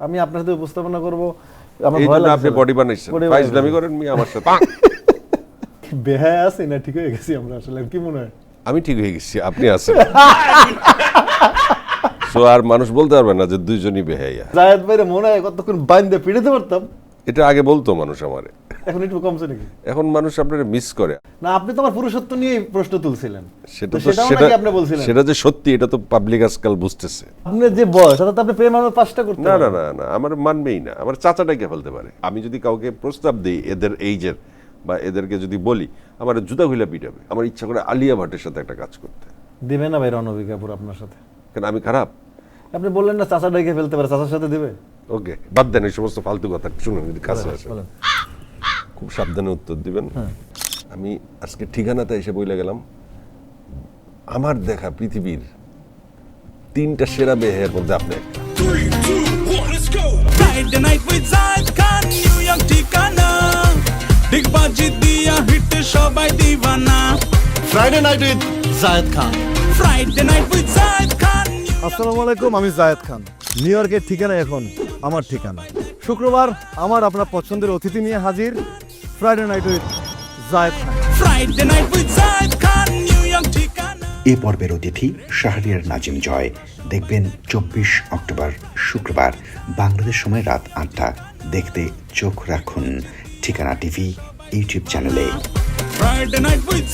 আমি আপনার সাথে উপস্থাপনা করব। আমার ভয় লাগছে আপনি বডি বানাইছেন। ভাই ফাইজলামি করেন মি আমার সাথে। বেহায় আছে না ঠিক হয়ে গেছি আমরা আসলে কি মনে হয়? আমি ঠিক হয়ে গেছি আপনি আছেন। সো আর মানুষ বলতে পারবে না যে দুইজনই বেহাইয়া জায়েদ ভাইরে মনে হয় কতক্ষণ বাইন্দে পিড়িতে পারতাম। এটা আগে বলতো মানুষ আমারে। এখন একটু কমছে নাকি? এখন মানুষ আপনার মিস করে। না আপনি তো আমার পুরুষত্ব নিয়ে প্রশ্ন তুলছিলেন। সেটা তো সেটা আপনি বলছিলেন? সেটা যে সত্যি এটা তো পাবলিক আজকাল বুঝতেছে। আপনার যে বয়স অর্থাৎ আপনি প্রেম আমার পাঁচটা করতে না না না না আমার মানবেই না। আমার চাচাটাকে ফেলতে পারে। আমি যদি কাউকে প্রস্তাব দিই এদের এইজের বা এদেরকে যদি বলি আমার জুতা খুলে পিটাবে। আমার ইচ্ছা করে আলিয়া ভাটের সাথে একটা কাজ করতে। দিবে না ভাই রণবী কাপুর আপনার সাথে? কেন আমি খারাপ? আপনি বললেন না চাচা ডেকে ফেলতে পারে চাচার সাথে দিবে? ওকে বাদ দেন এই সমস্ত ফালতু কথা। শুনুন যদি কাছে আসে বলেন। খুব সাবধানে উত্তর দিবেন। আমি আজকে ঠিকানাতে এসে বইলে গেলাম। আমার দেখা পৃথিবীর তিনটা সেরা বেহের মধ্যে আপনি একটা। Three, two, one, let's go. Friday night with Zayed Khan, New York Thikana. Big বাজি দিয়া হিট সবাই দিওয়ানা Friday night with Zayed Khan Friday night with Zayed Khan আসসালামু আলাইকুম আমি জায়েদ খান নিউ ইয়র্কের ঠিকানা এখন আমার ঠিকানা। শুক্রবার আমার আপনার পছন্দের অতিথি নিয়ে হাজির Friday night with Zayed Khan Friday night with Zayed Khan New York Thikana এ পর্বের অতিথি শাহরিয়ার নাজিম জয়। দেখবেন চব্বিশ অক্টোবর শুক্রবার বাংলাদেশ সময় রাত আটটা। দেখতে চোখ রাখুন ঠিকানা টিভি ইউটিউব চ্যানেলে। Friday night with